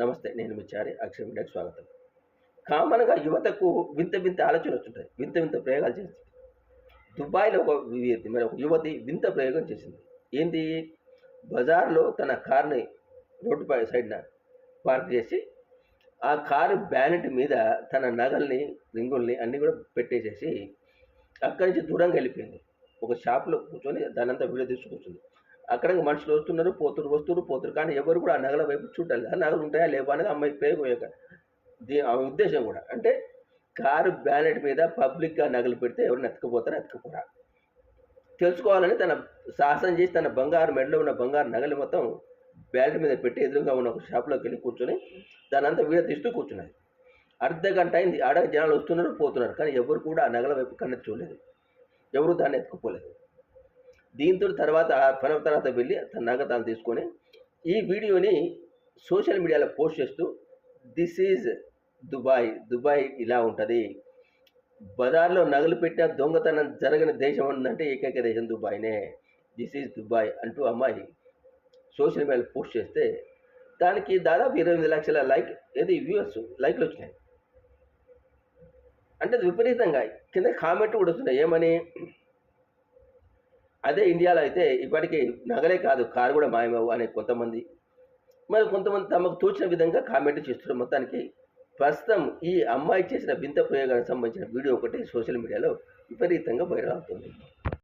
నమస్తే నేను మీ అక్షయ మీడియాకి స్వాగతం. కామన్గా యువతకు వింత వింత ఆలోచనలు వస్తుంటాయి వింత వింత ప్రయోగాలు చేస్తుంది. దుబాయ్లో ఒక మరి ఒక యువతి వింత ప్రయోగం చేసింది. ఏంటి? బజార్లో తన కార్ని రోడ్డుపై సైడ్న పార్క్ చేసి ఆ కారు బ్యానెట్ మీద తన నగల్ని రింగుల్ని అన్నీ కూడా పెట్టేసేసి అక్కడి నుంచి దూరంగా వెళ్ళిపోయింది. ఒక షాప్లో కూర్చొని దానంతా వీడియో తీసుకొచ్చింది అక్కడ మనుషులు వస్తున్నారు పోతున్నారు వస్తున్నారు పోతున్నారు కానీ ఎవరు కూడా ఆ నగల వైపు చూడాలి ఆ నగలు ఉంటాయా లేవా అనేది అమ్మాయి ప్రయోగం యొక్క దీ ఆమె ఉద్దేశం కూడా. అంటే కారు బ్యానెట్ మీద పబ్లిక్గా నగలు పెడితే ఎవరిని ఎత్తుకుపోతారో ఎత్తుకుపోరా తెలుసుకోవాలని తన సాహసం చేసి తన బంగారు మెడలో ఉన్న బంగారు నగలు మొత్తం బ్యాలెట్ మీద పెట్టి ఎదురుగా ఉన్న ఒక షాప్లోకి వెళ్ళి కూర్చొని దాని అంతా వీడియో తీస్తూ కూర్చున్నది. అర్ధ గంట అయింది. ఆడ జనాలు వస్తున్నారు పోతున్నారు. కానీ ఎవరు కూడా ఆ నగల వైపు కన్నెత్తి చూడలేదు. ఎవరు దాన్ని ఎత్తుకుపోలేదు. దీంతో తర్వాత ఆ పని తర్వాత వెళ్ళి తన నగతను తీసుకొని ఈ వీడియోని సోషల్ మీడియాలో పోస్ట్ చేస్తూ దిస్ ఈజ్ దుబాయ్ దుబాయ్ ఇలా ఉంటుంది. బజార్లో నగలు పెట్టిన దొంగతనం జరగని దేశం ఉందంటే ఏకైక దేశం దుబాయ్నే. దిస్ ఈజ్ దుబాయ్ అంటూ అమ్మాయి సోషల్ మీడియాలో పోస్ట్ చేస్తే దానికి దాదాపు ఇరవై ఎనిమిది లక్షల లైక్ ఏది వ్యూవర్స్ లైక్లు వచ్చినాయి. అంటే అది విపరీతంగా కింద కామెంట్ కూడా వస్తున్నాయి. ఏమని? అదే ఇండియాలో అయితే ఇప్పటికీ నగలే కాదు కారు కూడా మాయమవు అనే కొంతమంది. మరి కొంతమంది తమకు తోచిన విధంగా కామెంట్ చేస్తున్నారు. మొత్తానికి ప్రస్తుతం ఈ అమ్మాయి చేసిన వింత ప్రయోగానికి సంబంధించిన వీడియో ఒకటి సోషల్ మీడియాలో విపరీతంగా వైరల్ అవుతుంది.